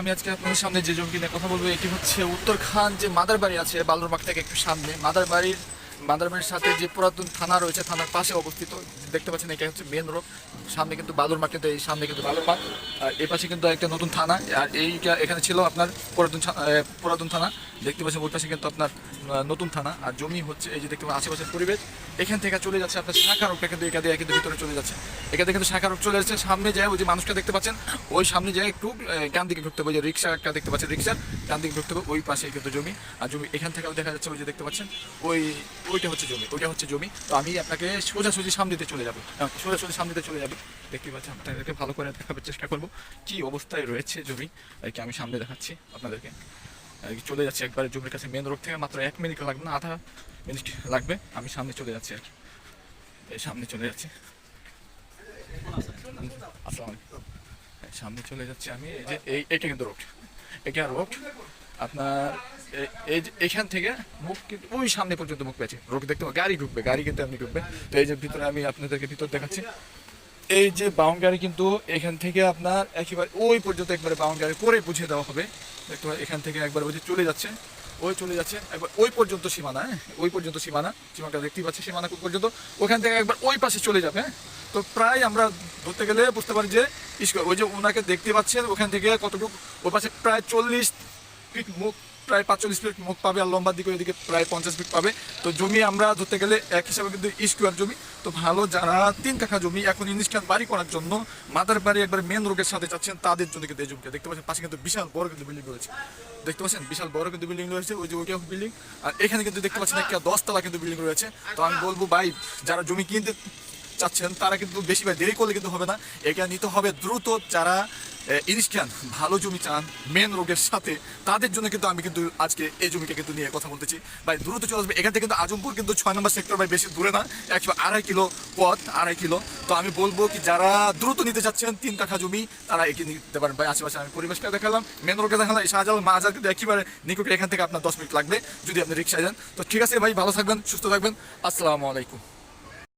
আমি আজকে আপনাদের সামনে যে জমি নিয়ে কথা বলব, এটি হচ্ছে উত্তরখান যে মাদার বাড়ি আছে বালুরবাগ থেকে একটু সামনে। মাদার বাড়ির সাথে যে পুরাতন থানা রয়েছে, থানার পাশে অবস্থিত, দেখতে পাচ্ছেন এটা হচ্ছে মেন রোড সামনে কিন্তু বালুরমাগ কিন্তু এই সামনে কিন্তু বালুরমাগ আর এই পাশে কিন্তু একটা নতুন থানা, আর এইটা এখানে ছিল আপনার পুরাতন পুরাতন থানা। দেখতে পাচ্ছেন ওই পাশে কিন্তু আপনার নতুন থানা। আর জমি হচ্ছে এই যে দেখতে পাচ্ছেন আশেপাশের পরিবেশ। এখান থেকে চলে যাচ্ছে আপনার শাখা রোডটা কিন্তু এখান দিয়ে কিন্তু ভিতরে চলে যাচ্ছে। এখান থেকে কিন্তু শাখা রোড চলে যাচ্ছে সামনে যায় ওই যে মানুষটা দেখতে পাচ্ছেন, ওই সামনে যায় একটু ডান দিকে ঢুকতে হবে। যে রিক্সা একটা দেখতে পাচ্ছেন, রিক্সার ডান দিকে ঢুকতে হবে। ওই পাশে কিন্তু জমি। আর জমি এখান থেকেও দেখা যাচ্ছে ওই যে দেখতে পাচ্ছেন, ওই ওইটা হচ্ছে জমি ওইটা হচ্ছে জমি। তো আমি আপনাকে সোজাসুজি সামনে দিয়ে চলে যাব। আহ, সোজাসুজি সামনে দিয়ে চলে যাব। দেখতে পাচ্ছি আপনাদেরকে ভালো করে দেখাবার চেষ্টা করব। কি অবস্থায় রয়েছে জমি? আর কি আমি সামনে দেখাচ্ছি আপনাদেরকে। চলে যাচ্ছে একবারে জমির কাছে মেন রোড থেকে। মাত্র এক মিনিট লাগবে না আধা মিনিট লাগবে। আমি সামনে চলে যাচ্ছি আর এই সামনে চলে যাচ্ছি। আসসালামু আলাইকুম। সামনে চলে যাচ্ছি আমি। এই যে এই এইটা কিন্তু রোড এটা রোড আপনার এই এখান থেকে মুখ কিন্তু ওই সামনে পর্যন্ত মুখ পেয়েছে। রোড দেখতে গাড়ি ঢুকবে, গাড়ি কিন্তু আপনি ঢুকবে। তো এই যে ভিতরে আমি আপনাদেরকে ভিতর দেখাচ্ছি। এই যে বাউন্ডারি কিন্তু এখান থেকে আপনার একেবারে ওই পর্যন্ত একবারে বাউন্ডারি করে বুঝিয়ে দেওয়া হবে। দেখতে এখান থেকে একবার ওই যে চলে যাচ্ছে, ওই চলে যাচ্ছে, একবার ওই পর্যন্ত সীমানা হ্যাঁ? ওই পর্যন্ত সীমানা সীমানাটা দেখতেই পাচ্ছি সীমানা পর্যন্ত? ওখান থেকে একবার ওই পাশে চলে যাবে হ্যাঁ? তো প্রায় আমরা ধরতে গেলে বুঝতে পারি যে ওই যে ওনাকে দেখতে পাচ্ছেন, ওখান থেকে কতটুকু, ওই পাশে প্রায় চল্লিশ ফিট মুখ প্রায় পাঁচচল্লিশ ফিট মুখ পাবে আর লম্বার দিকে ওইদিকে প্রায় পঞ্চাশ ফিট পাবে। তো জমি আমরা ধরতে গেলে এক হিসাবে কিন্তু স্কোয়ার জমি। তো ভালো যারা তিন কাঠা জমি এখন ইনস্ট্যান্ট বাড়ি করার জন্য মাদার বাড়ি একবার মেন রোডের সাথে যাচ্ছেন, তাদের জন্য কিন্তু এই জমিটা। দেখতে পাচ্ছেন, পাশে কিন্তু বিশাল বড় কিন্তু বিল্ডিং রয়েছে। দেখতে পাচ্ছেন, বিশাল বড় কিন্তু বিল্ডিং রয়েছে, ওই যে ওইটা বিল্ডিং আর এখানে কিন্তু দেখতে পাচ্ছেন একটা দশতলা কিন্তু বিল্ডিং রয়েছে। তো আমি বলব, ভাই, যারা জমি কিনতে চাচ্ছেন, তারা কিন্তু বেশি দেরি করলে কিন্তু হবে না। এটা নিতে হবে দ্রুত যারা ইনস্ট্যান্ট ভালো জমি চান মেন রোডের সাথে, তাদের জন্য কিন্তু আমি কিন্তু আজকে এই জমিকে কিন্তু নিয়ে কথা বলতেছি। ভাই দ্রুত চলে আসবে। এখান থেকে কিন্তু আজমপুর কিন্তু ছয় নম্বর সেক্টর ভাই, বেশি দূরে না। একশো আড়াই কিলো পথ, আড়াই কিলো। তো আমি বলব কি, যারা দ্রুত নিতে চাচ্ছেন, তিন কাঠা জমি, তারা একে নিতে পারেন। ভাই, আশেপাশে আমি পরিবেশটা দেখালাম। মেন রোডে দেখালাম। শাহজালাল মাজার কিন্তু একেবারে নিকটে এখান থেকে আপনার দশ মিনিট লাগবে, যদি আপনি রিক্সায় যান। তো ঠিক আছে, ভাই, ভালো থাকবেন, সুস্থ থাকবেন। আসসালামু আলাইকুম।